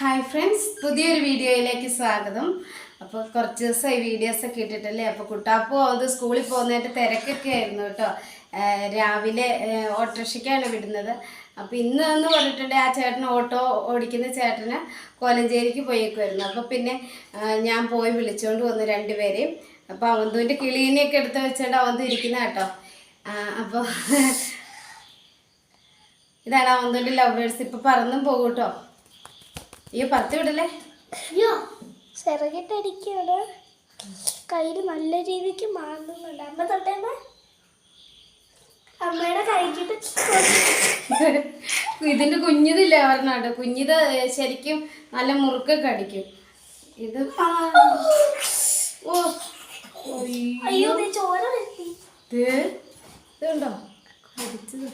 Hi friends പുതിയൊരു വീഡിയോയിലേക്ക് സ്വാഗതം. അപ്പോൾ കുറച്ച് ദിവസമായി വീഡിയോസ് ഒക്കെ ഇട്ടിട്ടല്ലേ? അപ്പോൾ കുട്ടാപ്പോ അത് സ്കൂളിൽ പോകുന്നതായിട്ട് തിരക്കൊക്കെ ആയിരുന്നു കേട്ടോ. രാവിലെ ഓട്ടോറിക്ഷയ്ക്കാണ് വിടുന്നത്. അപ്പോൾ ഇന്ന് എന്ന് പറഞ്ഞിട്ടുണ്ട് ആ ചേട്ടൻ ഓട്ടോ ഓടിക്കുന്ന ചേട്ടന് കോലഞ്ചേരിക്ക് പോയേക്കുമായിരുന്നു അപ്പോൾ പിന്നെ ഞാൻ പോയി വിളിച്ചുകൊണ്ട് വന്നു രണ്ടുപേരെയും. അപ്പോൾ അവന്തുവിന്റെ കിളീനെയൊക്കെ എടുത്ത് വെച്ചുകൊണ്ട് അവന്തു ഇരിക്കുന്ന കേട്ടോ. അപ്പോൾ ഇതാണ് അവന്തുവിന്റെ ലവേഴ്സ് ഇപ്പോൾ പറന്നും പോകും കേട്ടോ. അയ്യോ പറത്തി വിടല്ലേ? അയ്യോ ചിറകിട്ടടിക്കാണ്. കയ്യിൽ നല്ല രീതിക്ക് മാറുന്നുണ്ട് അമ്മ തൊട്ടേ അമ്മയുടെ കൈക്കിട്ട് ഇതിന്റെ കുഞ്ഞിതില്ല പറഞ്ഞാട്ടോ കുഞ്ഞിത് ശരിക്കും നല്ല മുറുക്കൊക്കെ അടിക്കും. ഇത് ഓ അയ്യോ ചോര ഇത് ഇതുണ്ടോ? കടിച്ചത്.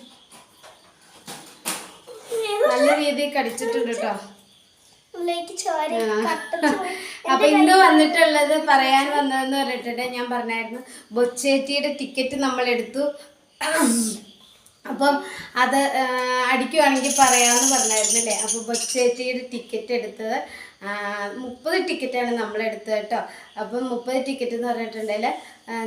നല്ല രീതിയിൽ കടിച്ചിട്ടുണ്ട് കേട്ടോ ഉള്ളിലേക്ക് ചോര കട്ട ചോര അപ്പൊ ഇന്ന് വന്നിട്ടുള്ളത് പറയാൻ വന്നതെന്ന് പറഞ്ഞിട്ടുണ്ട്. ഞാൻ പറഞ്ഞായിരുന്നു ബൊച്ചേറ്റിയുടെ ടിക്കറ്റ് നമ്മൾ എടുത്തു അപ്പം അത് അടിക്കുവാണെങ്കിൽ പറയാമെന്ന് പറഞ്ഞായിരുന്നല്ലേ? അപ്പോൾ ബൊച്ചേറ്റിയുടെ ടിക്കറ്റ് എടുത്തത് മുപ്പത് ടിക്കറ്റാണ് നമ്മൾ എടുത്തത് കേട്ടോ. അപ്പം മുപ്പത് ടിക്കറ്റ് എന്ന് പറഞ്ഞിട്ടുണ്ടെങ്കിൽ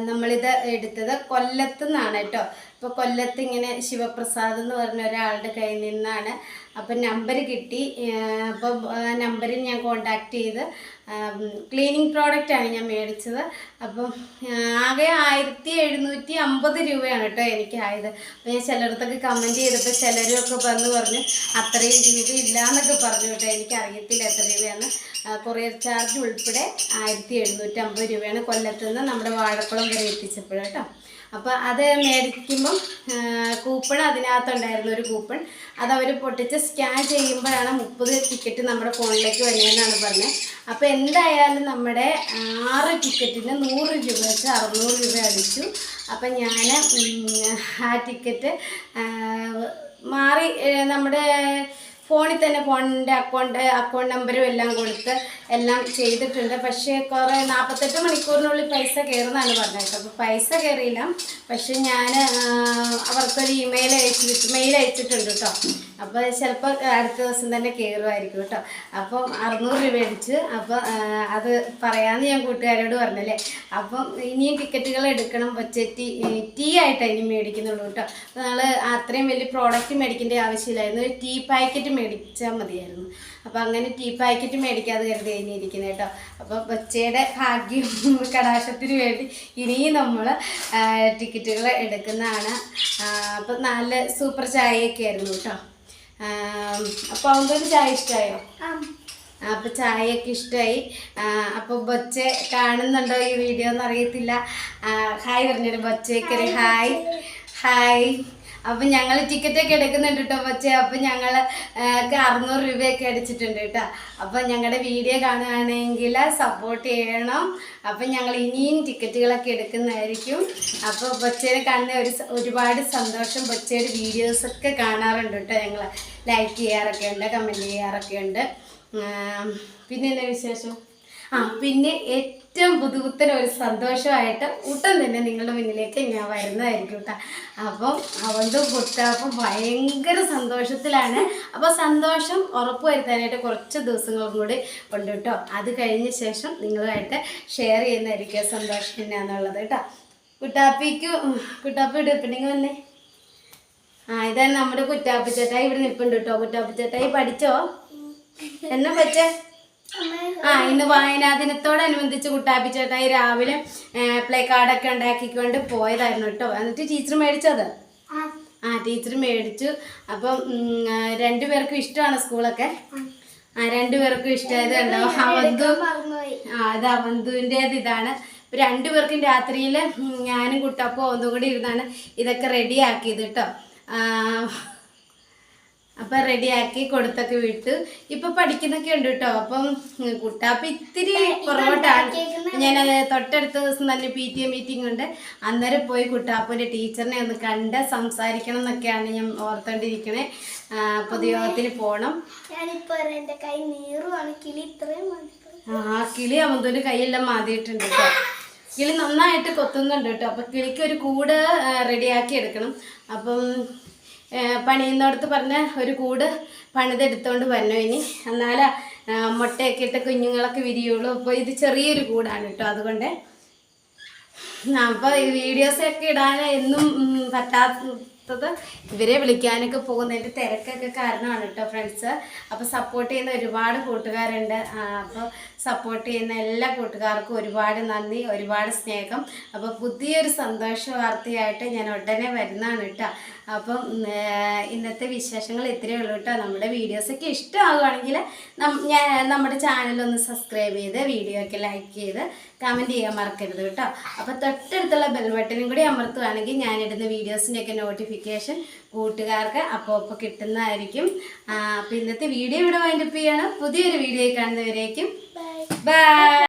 നമ്മളിത് എടുത്തത് കൊല്ലത്തു നിന്നാണ് കേട്ടോ. ഇപ്പോൾ കൊല്ലത്ത് ഇങ്ങനെ ശിവപ്രസാദ് എന്ന് പറഞ്ഞ ഒരാളുടെ കയ്യിൽ നിന്നാണ്. അപ്പം നമ്പർ കിട്ടി. അപ്പോൾ നമ്പറിൽ ഞാൻ കോണ്ടാക്ട് ചെയ്ത് ക്ലീനിങ് പ്രോഡക്റ്റാണ് ഞാൻ മേടിച്ചത്. അപ്പം ആകെ ആയിരത്തി എഴുന്നൂറ്റി അമ്പത് രൂപയാണ് കേട്ടോ എനിക്കായത് അപ്പോൾ ഞാൻ ചിലയിടത്തൊക്കെ കമന്റ് ചെയ്തപ്പോൾ ചിലരും ഒക്കെ വന്ന് പറഞ്ഞു അത്രയും രൂപ ഇല്ല എന്നൊക്കെ പറഞ്ഞു കേട്ടോ. എനിക്ക് അറിയത്തില്ല എത്ര രൂപയാണ്. കൊറിയർ ചാർജ് ഉൾപ്പെടെ ആയിരത്തി എഴുന്നൂറ്റി അമ്പത് രൂപയാണ് കൊല്ലത്ത് നിന്ന് നമ്മുടെ വാഴക്കുളം വരെ എത്തിച്ചപ്പോൾ കേട്ടോ അപ്പോൾ അത് മേടിക്കുമ്പം കൂപ്പൺ അതിനകത്തുണ്ടായിരുന്നു ഒരു കൂപ്പൺ. അത് അവർ പൊട്ടിച്ച് സ്കാൻ ചെയ്യുമ്പോഴാണ് മുപ്പത് ടിക്കറ്റ് നമ്മുടെ ഫോണിലേക്ക് വരുന്നതെന്നാണ് പറഞ്ഞത്. അപ്പോൾ എന്തായാലും നമ്മുടെ ആറ് ടിക്കറ്റിന് നൂറ് രൂപ വെച്ച് അറുന്നൂറ് രൂപ അടിച്ചു. അപ്പം ഞാൻ ആ ടിക്കറ്റ് മാറി നമ്മുടെ ഫോണിൽ തന്നെ ഫോണിന്റെ അക്കൗണ്ട് അക്കൗണ്ട് നമ്പറും എല്ലാം കൊടുത്ത് എല്ലാം ചെയ്തിട്ടുണ്ട്. പക്ഷേ കുറേ നാൽപ്പത്തെട്ട് മണിക്കൂറിനുള്ളിൽ പൈസ കയറുന്നതാണ് പറഞ്ഞത്. അപ്പോൾ പൈസ കയറിയില്ല. പക്ഷേ ഞാൻ അവർക്കൊരു ഇമെയിൽ അയച്ചിട്ട് മെയിൽ അയച്ചിട്ടുണ്ട് കേട്ടോ അപ്പോൾ ചിലപ്പോൾ അടുത്ത ദിവസം തന്നെ കയറുമായിരിക്കും കേട്ടോ. അപ്പം അറുന്നൂറ് രൂപ അടിച്ച് അപ്പോൾ അത് പറയാമെന്ന് ഞാൻ കൂട്ടുകാരോട് പറഞ്ഞല്ലേ. അപ്പം ഇനിയും ടിക്കറ്റുകൾ എടുക്കണം പക്ഷേ ടീ ആയിട്ടാണ് ഇനി മേടിക്കുന്നുള്ളൂ കേട്ടോ. നമ്മൾ അത്രയും വലിയ പ്രോഡക്റ്റ് മേടിക്കേണ്ട ആവശ്യമില്ലായിരുന്നു. ഒരു ടീ പാക്കറ്റ് മേടിച്ചാൽ മതിയായിരുന്നു. അപ്പോൾ അങ്ങനെ ടീ പാക്കറ്റ് മേടിക്കാതെ കരുതി കഴിഞ്ഞിരിക്കുന്നത് കേട്ടോ. അപ്പോൾ ബച്ചയുടെ ഭാഗ്യം കടാശത്തിന് വേണ്ടി ഇനിയും നമ്മൾ ടിക്കറ്റുകൾ എടുക്കുന്നതാണ്. അപ്പോൾ നല്ല സൂപ്പർ ചായയൊക്കെ ആയിരുന്നു കേട്ടോ. അപ്പോൾ അവന്റെ ചായ ഇഷ്ടായോ? അപ്പോൾ ചായയൊക്കെ ഇഷ്ടമായി അപ്പോൾ ബൊച്ചെ കാണുന്നുണ്ടോ ഈ വീഡിയോ എന്ന് അറിയത്തില്ല ഹായ് പറഞ്ഞൊരു ബൊച്ചയ്ക്കൊരു ഹായ് ഹായ്. അപ്പം ഞങ്ങൾ ടിക്കറ്റൊക്കെ എടുക്കുന്നുണ്ട് കേട്ടോ പക്ഷേ അപ്പം ഞങ്ങൾ അറുന്നൂറ് രൂപയൊക്കെ അടിച്ചിട്ടുണ്ട് കേട്ടോ അപ്പം ഞങ്ങളുടെ വീഡിയോ കാണുകയാണെങ്കിൽ സപ്പോർട്ട് ചെയ്യണം. അപ്പം ഞങ്ങൾ ഇനിയും ടിക്കറ്റുകളൊക്കെ എടുക്കുന്നതായിരിക്കും. അപ്പോൾ ബൊച്ചേനെ കാണുന്ന ഒരു ഒരുപാട് സന്തോഷം ബൊച്ചയുടെ വീഡിയോസൊക്കെ കാണാറുണ്ട് കേട്ടോ ഞങ്ങൾ ലൈക്ക് ചെയ്യാറൊക്കെ ഉണ്ട് കമന്റ് ചെയ്യാറൊക്കെ ഉണ്ട്. പിന്നെ എന്നാ വിശേഷം? ആ പിന്നെ ഏറ്റവും പുതുപുത്തൻ ഒരു സന്തോഷമായിട്ട് ഉടൻ തന്നെ നിങ്ങളുടെ മുന്നിലേക്ക് ഞാൻ വരുന്നതായിരിക്കും കേട്ടോ അപ്പം അവളുടെ കുട്ടാപ്പം ഭയങ്കര സന്തോഷത്തിലാണ്. അപ്പോൾ സന്തോഷം ഉറപ്പ് വരുത്താനായിട്ട് കുറച്ച് ദിവസങ്ങളും കൂടി ഉണ്ട് കേട്ടോ അത് കഴിഞ്ഞ ശേഷം നിങ്ങളുമായിട്ട് ഷെയർ ചെയ്യുന്നതായിരിക്കും സന്തോഷം എന്നാന്നുള്ളത് കേട്ടോ കുട്ടാപ്പിക്ക് കുട്ടാപ്പി ഇടുപ്പിണ്ടെങ്കിൽ വന്നേ. ആ ഇതാണ് നമ്മുടെ കുറ്റാപ്പിച്ചേട്ടായി ഇവിടെ നിൽപ്പുണ്ട് കേട്ടോ കുറ്റാപ്പിച്ചേട്ടായി പഠിച്ചോ? എന്നാ പറ്റേ ആ ഇന്ന് വായനാ ദിനത്തോടനുബന്ധിച്ച് കുട്ടാപ്പി ചേട്ടായി രാവിലെ പ്ലേ കാർഡൊക്കെ ഉണ്ടാക്കിക്കൊണ്ട് പോയതായിരുന്നു കേട്ടോ. എന്നിട്ട് ടീച്ചർ മേടിച്ചത്? ആ. ടീച്ചർ മേടിച്ചു. അപ്പം രണ്ടുപേർക്കും ഇഷ്ടമാണ് സ്കൂളൊക്കെ? ആ രണ്ടുപേർക്കും ഇഷ്ടമായത് കണ്ടോ? അവന്തു ആ അത് അവന്തുവിന്റേത് ഇതാണ്. രണ്ടുപേർക്കും രാത്രിയിൽ ഞാനും കുട്ടപ്പോ ഒന്നും കൂടി ഇരുന്നാണ് ഇതൊക്കെ റെഡിയാക്കിയത് കേട്ടോ. അപ്പം റെഡിയാക്കി കൊടുത്തൊക്കെ വിട്ടു. ഇപ്പൊ പഠിക്കുന്നൊക്കെ ഉണ്ട് കേട്ടോ അപ്പം കുട്ടാപ്പ ഇത്തിരി പുറകോട്ടാണ്. ഞാൻ തൊട്ടടുത്ത ദിവസം തന്നെ പി ടി എ മീറ്റിംഗ് ഉണ്ട്. അന്നേരം പോയി കുട്ടാപ്പന്റെ ടീച്ചറിനെ ഒന്ന് കണ്ട് സംസാരിക്കണം എന്നൊക്കെയാണ് ഞാൻ ഓർത്തോണ്ടിരിക്കണേ. പൊതുയോഗത്തിന് പോകണം കൈ നീറുവാണ്. കിളി ഇത്രയും ആ കിളി അമന്തുവിന്റെ കൈയെല്ലാം മാതിയിട്ടുണ്ട് കേട്ടോ കിളി നന്നായിട്ട് കൊത്തുന്നുണ്ട് കേട്ടോ അപ്പൊ കിളിക്ക് ഒരു കൂട് റെഡിയാക്കി എടുക്കണം. അപ്പം പണിയുന്നിടത്ത് പറഞ്ഞ ഒരു കൂട് പണിതെടുത്തോണ്ട് വരണോ ഇനി. എന്നാലാ മുട്ടയൊക്കെ ഇട്ട് കുഞ്ഞുങ്ങളൊക്കെ വിരിയുള്ളൂ. അപ്പോൾ ഇത് ചെറിയൊരു കൂടാണ് കേട്ടോ അതുകൊണ്ട്. അപ്പോൾ ഈ വീഡിയോസൊക്കെ ഇടാൻ എന്നും പറ്റാത്തത് ഇവരെ വിളിക്കാനൊക്കെ പോകുന്നതിന്റെ തിരക്കൊക്കെ കാരണമാണ് കേട്ടോ ഫ്രണ്ട്സ്. അപ്പോൾ സപ്പോർട്ട് ചെയ്യുന്ന ഒരുപാട് കൂട്ടുകാരുണ്ട്. അപ്പോൾ സപ്പോർട്ട് ചെയ്യുന്ന എല്ലാ കൂട്ടുകാർക്കും ഒരുപാട് നന്ദി ഒരുപാട് സ്നേഹം. അപ്പോൾ പുതിയൊരു സന്തോഷ വാർത്തയായിട്ട് ഞാൻ ഉടനെ വരുന്നതാണ് കേട്ടോ. അപ്പം ഇന്നത്തെ വിശേഷങ്ങൾ ഇത്രയേ ഉള്ളൂ കേട്ടോ. നമ്മുടെ വീഡിയോസൊക്കെ ഇഷ്ടമാകുകയാണെങ്കിൽ നമ്മുടെ ചാനലൊന്ന് സബ്സ്ക്രൈബ് ചെയ്ത് വീഡിയോ ഒക്കെ ലൈക്ക് ചെയ്ത് കമന്റ് ചെയ്യാൻ മറക്കരുത് കേട്ടോ. അപ്പോൾ തൊട്ടടുത്തുള്ള ബെൽ ബട്ടനും കൂടി അമർത്തുകയാണെങ്കിൽ ഞാനിടുന്ന വീഡിയോസിന്റെയൊക്കെ നോട്ടിഫിക്കേഷൻ കൂട്ടുകാർക്ക് അപ്പോൾ അപ്പോൾ കിട്ടുന്നതായിരിക്കും അപ്പോൾ ഇന്നത്തെ വീഡിയോ ഇവിടെ വൈൻഡപ്പ് ചെയ്യണം. പുതിയൊരു വീഡിയോ കാണുന്നവരേക്കും. Bye bye